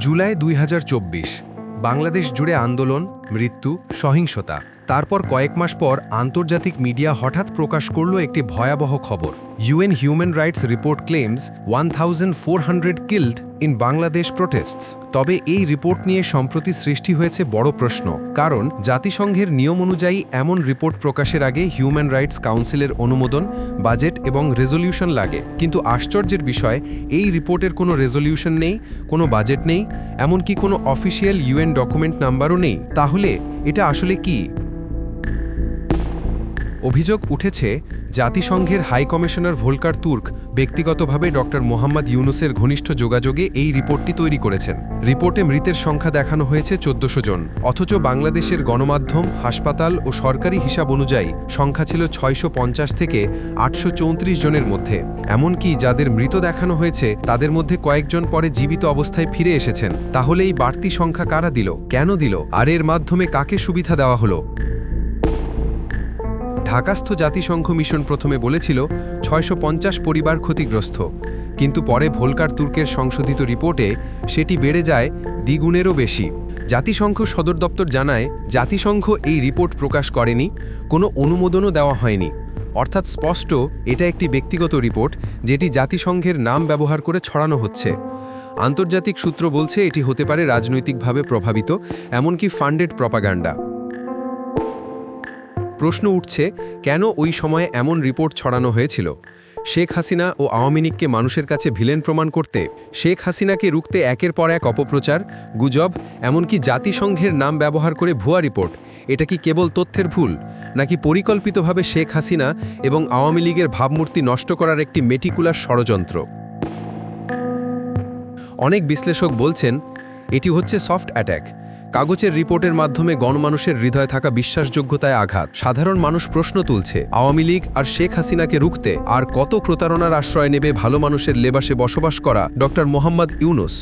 জুলাই দুই হাজার চব্বিশ বাংলাদেশ জুড়ে আন্দোলন মৃত্যু, সহিংসতা। তারপর কয়েক মাস পর আন্তর্জাতিক মিডিয়া হঠাৎ প্রকাশ করল একটি ভয়াবহ খবর। UN human rights report claims one thousand four hundred killed in Bangladesh protests তবে এই রিপোর্ট নিয়ে সম্প্রতি সৃষ্টি হয়েছে বড় প্রশ্ন, কারণ জাতিসংঘের নিয়ম অনুযায়ী এমন রিপোর্ট প্রকাশের আগে হিউম্যান রাইটস কাউন্সিলের অনুমোদন, বাজেট এবং রেজলিউশন লাগে। কিন্তু আশ্চর্যের বিষয়, এই রিপোর্টের কোনো রেজলিউশন নেই, কোনো বাজেট নেই, এমনকি কোনো অফিসিয়াল ইউএন ডকুমেন্ট নাম্বারও নেই। তাহলে এটা আসলে কি? অভিযোগ উঠেছে, জাতিসংঘের হাই কমিশনার ভোলকার তুর্ক ব্যক্তিগতভাবে ডক্টর মোহাম্মদ ইউনুসের ঘনিষ্ঠ যোগাযোগে এই রিপোর্টটি তৈরি করেছেন। রিপোর্টে মৃতের সংখ্যা দেখানো হয়েছে চোদ্দশো জন। অথচ বাংলাদেশের গণমাধ্যম, হাসপাতাল ও সরকারি হিসাব অনুযায়ী সংখ্যা ছিল ছয়শো পঞ্চাশ থেকে আটশো চৌত্রিশ জনের মধ্যে। এমনকি যাদের মৃত দেখানো হয়েছে, তাদের মধ্যে কয়েকজন পরে জীবিত অবস্থায় ফিরে এসেছেন। তাহলে এই বাড়তি সংখ্যা কারা দিল? কেন দিল? আর এর মাধ্যমে কাকে সুবিধা দেওয়া হলো? ঢাকাস্থ জাতিসংঘ মিশন প্রথমে বলেছিল, ছয়শো পঞ্চাশ পরিবার ক্ষতিগ্রস্ত। কিন্তু পরে ভোলকার তুর্কের সংশোধিত রিপোর্টে সেটি বেড়ে যায় দ্বিগুণেরও বেশি। জাতিসংঘ সদর দপ্তর জানায়, জাতিসংঘ এই রিপোর্ট প্রকাশ করেনি, কোনো অনুমোদনও দেওয়া হয়নি। অর্থাৎ স্পষ্ট, এটা একটি ব্যক্তিগত রিপোর্ট, যেটি জাতিসংঘের নাম ব্যবহার করে ছড়ানো হচ্ছে। আন্তর্জাতিক সূত্র বলছে, এটি হতে পারে রাজনৈতিকভাবে প্রভাবিত, এমনকি ফান্ডেড প্রপাগান্ডা। প্রশ্ন উঠছে, কেন ওই সময়ে এমন রিপোর্ট ছড়ানো হয়েছিল? শেখ হাসিনা ও আওয়ামী লীগকে মানুষের কাছে ভিলেন প্রমাণ করতে, শেখ হাসিনাকে রুখতে একের পর এক অপপ্রচার, গুজব, এমনকি জাতিসংঘের নাম ব্যবহার করে ভুয়া রিপোর্ট, এটা কি কেবল তথ্যের ভুল? নাকি পরিকল্পিতভাবে শেখ হাসিনা এবং আওয়ামী লীগের ভাবমূর্তি নষ্ট করার একটি মেটিকুলার ষড়যন্ত্র? অনেক বিশ্লেষক বলছেন, এটি হচ্ছে সফট অ্যাট্যাক। কাগজের রিপোর্টের মাধ্যমে গণমানুষের হৃদয় থাকা বিশ্বাসযোগ্যতায় আঘাত। সাধারণ মানুষ প্রশ্ন তুলছে, আওয়ামী লীগ আর শেখ হাসিনাকে রুখতে আর কত প্রতারণার আশ্রয় নেবে ভালো মানুষের লেবাসে বসবাস করা ডক্টর মোহাম্মদ ইউনুস?